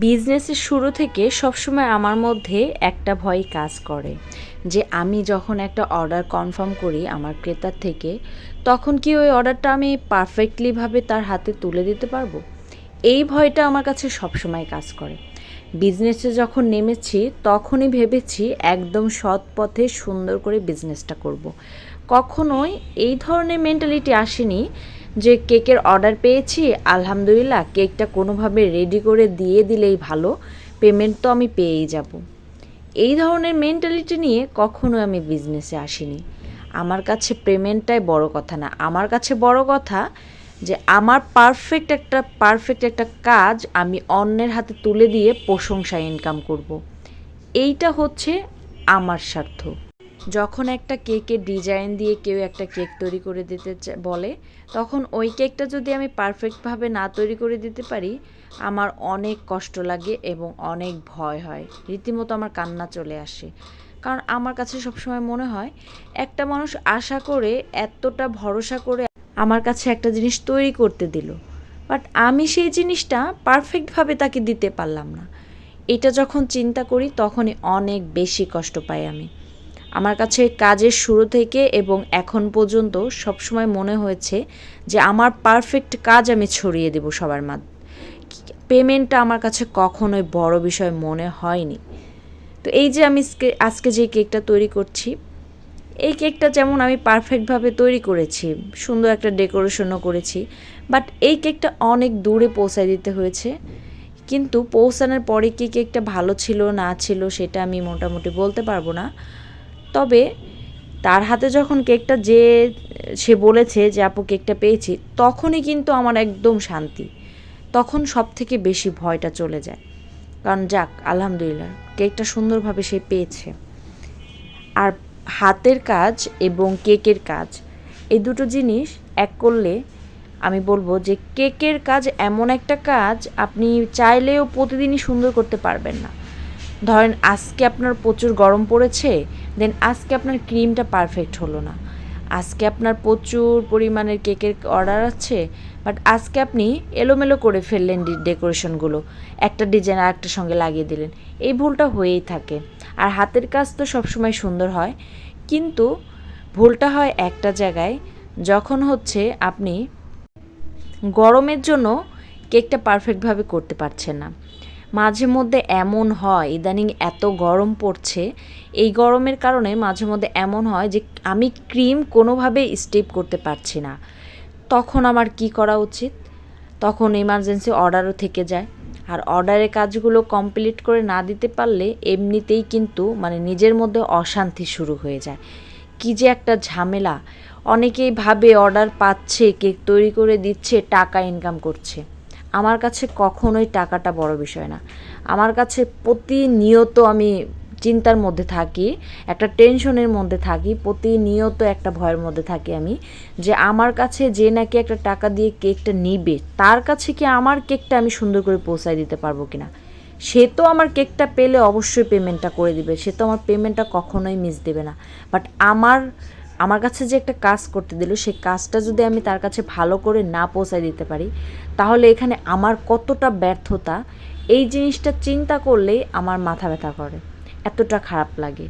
বিজনেসের শুরু থেকে সবসময় আমার মধ্যে একটা ভয় কাজ করে যে আমি যখন একটা অর্ডার কনফার্ম করি আমার ক্রেতার থেকে, তখন কি ওই অর্ডারটা আমি পারফেক্টলিভাবে তার হাতে তুলে দিতে পারব এই ভয়টা আমার কাছে সবসময় কাজ করে বিজনেসে যখন নেমেছি, তখনই ভেবেছি একদম সৎ পথে সুন্দর করে বিজনেসটা করব। কখনোই এই ধরনের মেন্টালিটি আসেনি যে কেকের অর্ডার পেয়েছি, আলহামদুলিল্লাহ, কেকটা কোনোভাবে রেডি করে দিয়ে দিলেই ভালো পেমেন্ট তো আমি পেয়েই যাব। এই ধরনের মেন্টালিটি নিয়ে কখনো আমি বিজনেসে আসিনি। আমার কাছে পেমেন্টটাই বড় কথা না। আমার কাছে বড় কথা যে আমার পারফেক্ট একটা পারফেক্ট একটা কাজ আমি অন্যের হাতে তুলে দিয়ে প্রশংসা ইনকাম করব। এইটা হচ্ছে আমার স্বার্থ। যখন একটা কেকের ডিজাইন দিয়ে কেউ একটা কেক তৈরি করে দিতে বলে, তখন ওই কেকটা যদি আমি পারফেক্টভাবে না তৈরি করে দিতে পারি, আমার অনেক কষ্ট লাগে এবং অনেক ভয় হয়। রীতিমতো আমার কান্না চলে আসে। কারণ আমার কাছে সবসময় মনে হয়, একটা মানুষ আশা করে এতটা ভরসা করে আমার কাছে একটা জিনিস তৈরি করতে দিল। বাট আমি সেই জিনিসটা পারফেক্টভাবে তাকে দিতে পারলাম না। এটা যখন চিন্তা করি, তখনই অনেক বেশি কষ্ট পাই আমি। আমার কাছে কাজের শুরু থেকে এবং এখন পর্যন্ত সবসময় মনে হয়েছে যে আমার পারফেক্ট কাজ আমি ছড়িয়ে দেব সবার মাঝ পেমেন্টটা আমার কাছে কখনোই বড় বিষয় মনে হয়নি। তো এই যে আমি আজকে- আজকে যে কেকটা তৈরি করছি, এই কেকটা যেমন আমি পারফেক্টভাবে তৈরি করেছি, সুন্দর একটা ডেকোরেশনও করেছি বাট এই কেকটা অনেক দূরে পৌঁছায় দিতে হয়েছে। কিন্তু পৌঁছানোর পরে কি কেকটা ভালো ছিল, না ছিল, সেটা আমি মোটামুটি বলতে পারব না। তবে তার হাতে যখন কেকটা যে, সে বলেছে যে, আপু, কেকটা পেয়েছি, তখনই কিন্তু আমার একদম শান্তি। তখন সব থেকে বেশি ভয়টা চলে যায়। কারণ যাক, আলহামদুলিল্লাহ, কেকটা সুন্দরভাবে সে পেয়েছে। আর হাতের কাজ এবং কেকের কাজ, এই দুটো জিনিস এক করলে আমি বলব যে, কেকের কাজ এমন একটা কাজ আপনি চাইলেও প্রতিদিনই সুন্দর করতে পারবেন না। ধরেন আজকে আপনার প্রচুর গরম পড়েছে দেন আজকে আপনার ক্রিমটা পারফেক্ট হলো না। আজকে আপনার প্রচুর পরিমাণের কেকের অর্ডার আছে বাট আজকে আপনি এলোমেলো করে ফেললেন ডেকোরেশনগুলো একটা ডিজাইন আর একটা সঙ্গে লাগিয়ে দিলেন। এই ভুলটা হয়েই থাকে। আর হাতের কাজ তো সবসময় সুন্দর হয়। কিন্তু ভুলটা হয় একটা জায়গায়, যখন হচ্ছে আপনি গরমের জন্য কেকটা পারফেক্টভাবে করতে পারছেন না। মাঝে মধ্যে এমন হয়, ইদানিং এত গরম পড়ছে। এই গরমের কারণে মাঝে মধ্যে এমন হয় যে, আমি ক্রিম কোনোভাবে স্টেপ করতে পারছি না। তখন আমার কি করা উচিত? তখন ইমার্জেন্সি অর্ডারও থেকে যায়। আর অর্ডারের কাজগুলো কমপ্লিট করে না দিতে পারলে এমনিতেই কিন্তু মানে নিজের মধ্যে অশান্তি শুরু হয়ে যায়। কি যে একটা ঝামেলা। অনেকেই ভাবে অর্ডার পাচ্ছে, কেক তৈরি করে দিচ্ছে, টাকা ইনকাম করছে। আমার কাছে কখনোই টাকাটা বড় বিষয় না। আমার কাছে প্রতিনিয়ত আমি চিন্তার মধ্যে থাকি, একটা টেনশনের মধ্যে থাকি, প্রতিনিয়ত একটা ভয়ের মধ্যে থাকি আমি যে আমার কাছে যে নাকি একটা টাকা দিয়ে কেকটা নিবে, তার কাছে কি আমার কেকটা আমি সুন্দর করে পৌঁছায় দিতে পারব কিনা? সে তো আমার কেকটা পেলে অবশ্যই পেমেন্টটা করে দিবে, সে তো আমার পেমেন্টটা কখনোই মিস দেবে না। বাট আমার আমার কাছে যে একটা কাজ করতে দিল, সেই কাজটা যদি আমি তার কাছে ভালো করে না পৌঁছায় দিতে পারি, তাহলে এখানে আমার কতটা ব্যর্থতা, এই জিনিসটা চিন্তা করলেই আমার মাথা ব্যথা করে, এতটা খারাপ লাগে।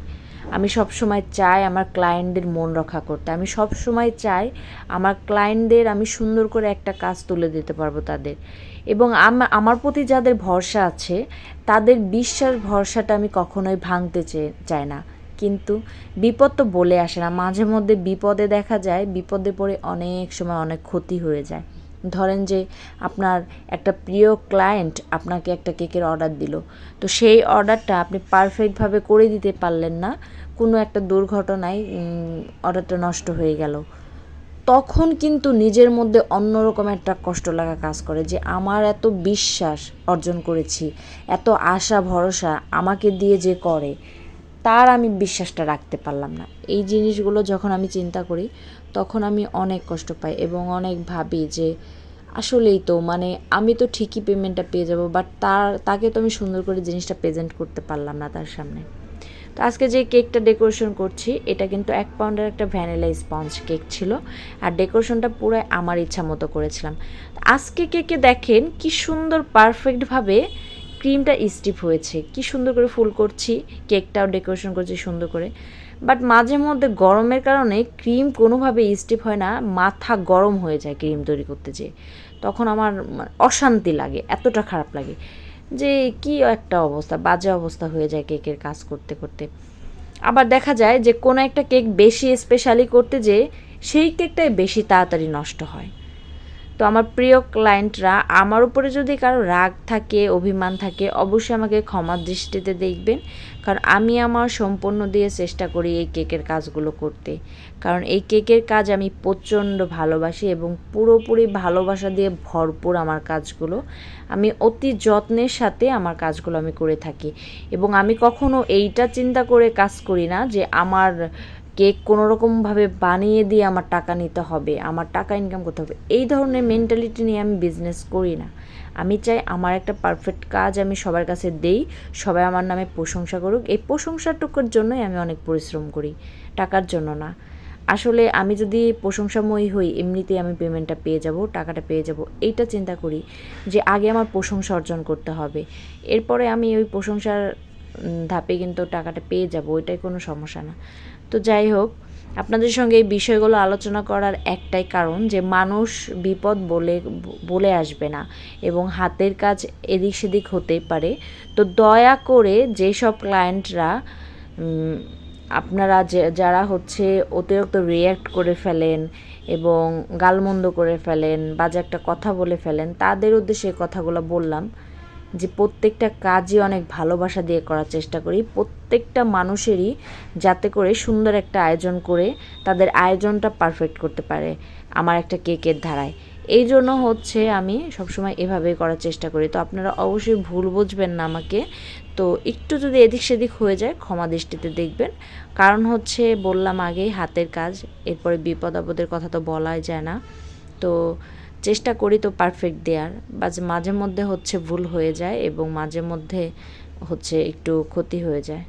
আমি সব সময় চাই আমার ক্লায়েন্টদের মন রক্ষা করতে, আমি সব সময় চাই আমার ক্লায়েন্টদের আমি সুন্দর করে একটা কাজ তুলে দিতে পারব তাদের। এবং আম- আমার প্রতি যাদের ভরসা আছে, তাদের বিশ্বাস ভরসাটা আমি কখনোই ভাঙতে চাই না। কিন্তু বিপদ তো বলে আসে না। মাঝে মধ্যে বিপদে দেখা যায়, বিপদে পড়ে অনেক সময় অনেক ক্ষতি হয়ে যায়। ধরেন যে আপনার একটা প্রিয় ক্লায়েন্ট আপনাকে একটা কেকের অর্ডার দিল। তো সেই অর্ডারটা আপনি পারফেক্টভাবে করে দিতে পারলেন না। কোনো একটা দুর্ঘটনায় অর্ডারটা নষ্ট হয়ে গেল। তখন কিন্তু নিজের মধ্যে অন্যরকম একটা কষ্ট লাগা কাজ করে যে আমার এত বিশ্বাস অর্জন করেছি, এত আশা, ভরসা আমাকে দিয়ে যে করে। তার আমি বিশ্বাসটা রাখতে পারলাম না। এই জিনিসগুলো যখন আমি চিন্তা করি, তখন আমি অনেক কষ্ট পাই এবং অনেক ভাবি যে, আসলেই তো মানে আমি তো ঠিকই পেমেন্টটা পেয়ে যাব বাট তার, তাকে তো আমি সুন্দর করে জিনিসটা প্রেজেন্ট করতে পারলাম না তার সামনে। তো আজকে যে কেকটা ডেকোরেশন করছি, এটা কিন্তু এক পাউন্ডের একটা ভ্যানিলা স্পঞ্জ কেক ছিল, আর ডেকোরেশনটা পুরো আমার ইচ্ছা মতো করেছিলাম। আজকে কেকে দেখেন কি সুন্দর পারফেক্টভাবে ক্রিমটা স্টিপ হয়েছে। কি সুন্দর করে ফুল করছি কেকটাও ডেকোরেশন করছি সুন্দর করে। বাট মাঝে মধ্যে গরমের কারণে ক্রিম কোনোভাবে স্টিপ হয় না, মাথা গরম হয়ে যায় ক্রিম তৈরি করতে যেয়ে। তখন আমার অশান্তি লাগে, এতটা খারাপ লাগে। যে কি একটা অবস্থা, বাজে অবস্থা হয়ে যায় কেকের কাজ করতে করতে। আবার দেখা যায় যে কোনো একটা কেক বেশি স্পেশালি করতে যে সেই কেকটাই বেশি তাড়াতাড়ি নষ্ট হয়। আমার প্রিয় ক্লায়েন্টরা আমার উপরে যদি কারও রাগ থাকে, অভিমান থাকে, অবশ্যই আমাকে ক্ষমার দৃষ্টিতে দেখবেন। কারণ আমি আমার সম্পূর্ণ দিয়ে চেষ্টা করি এই কেকের কাজগুলো করতে। কারণ এই কেকের কাজ আমি প্রচণ্ড ভালোবাসি এবং পুরোপুরি ভালোবাসা দিয়ে ভরপুর আমার কাজগুলো। আমি অতি যত্নের সাথে আমার কাজগুলো আমি করে থাকি। এবং আমি কখনো এইটা চিন্তা করে কাজ করি না যে আমার কেক কোনো রকমভাবে বানিয়ে দিয়ে আমার টাকা নিতে হবে, আমার টাকা ইনকাম করতে হবে, এই ধরনের মেন্টালিটি নিয়ে আমি বিজনেস করি না। আমি চাই আমার একটা পারফেক্ট কাজ আমি সবার কাছে দেই, সবাই আমার নামে প্রশংসা করুক, এই প্রশংসাটুকুর জন্যই আমি অনেক পরিশ্রম করি, টাকার জন্য না। আসলে আমি যদি প্রশংসাময়ী হই, এমনিতেই আমি পেমেন্টটা পেয়ে যাব, টাকাটা পেয়ে যাব, এইটা চিন্তা করি যে আগে আমার প্রশংসা অর্জন করতে হবে। এরপরে আমি ওই প্রশংসার ধাপে কিন্তু টাকাটা পেয়ে যাব, ওইটাই কোনো সমস্যা না। তো যাই হোক, আপনাদের সঙ্গে এই বিষয়গুলো আলোচনা করার একটাই কারণ যে মানুষ বিপদ বলে বলে আসবে না এবং হাতের কাজ এদিক সেদিক হতেই পারে। তো দয়া করে যেসব ক্লায়েন্টরা আপনারা যে, যারা হচ্ছে অতিরিক্ত রিয়্যাক্ট করে ফেলেন এবং গালমন্দ করে ফেলেন বাজে একটা কথা বলে ফেলেন, তাদের উদ্দেশ্যে কথাগুলো বললাম। যে প্রত্যেকটা কাজই অনেক ভালোবাসা দিয়ে করার চেষ্টা করি। প্রত্যেকটা মানুষেরই যাতে করে সুন্দর একটা আয়োজন করে তাদের আয়োজনটা পারফেক্ট করতে পারে আমার একটা কেকের ধারায়। এই জন্য হচ্ছে আমি সবসময় এভাবে করার চেষ্টা করি। তো আপনারা অবশ্যই ভুল বুঝবেন না আমাকে। তো একটু যদি এদিক সেদিক হয়ে যায় ক্ষমা দৃষ্টিতে দেখবেন। কারণ হচ্ছে বললাম আগেই হাতের কাজ, এরপরে বিপদ আপদের কথা তো বলাই যায় না। তো চেষ্টা করি তো পারফেক্ট দেওয়ার বা মাঝে মধ্যে হচ্ছে ভুল হয়ে যায় এবং মাঝে মধ্যে হচ্ছে একটু ক্ষতি হয়ে যায়।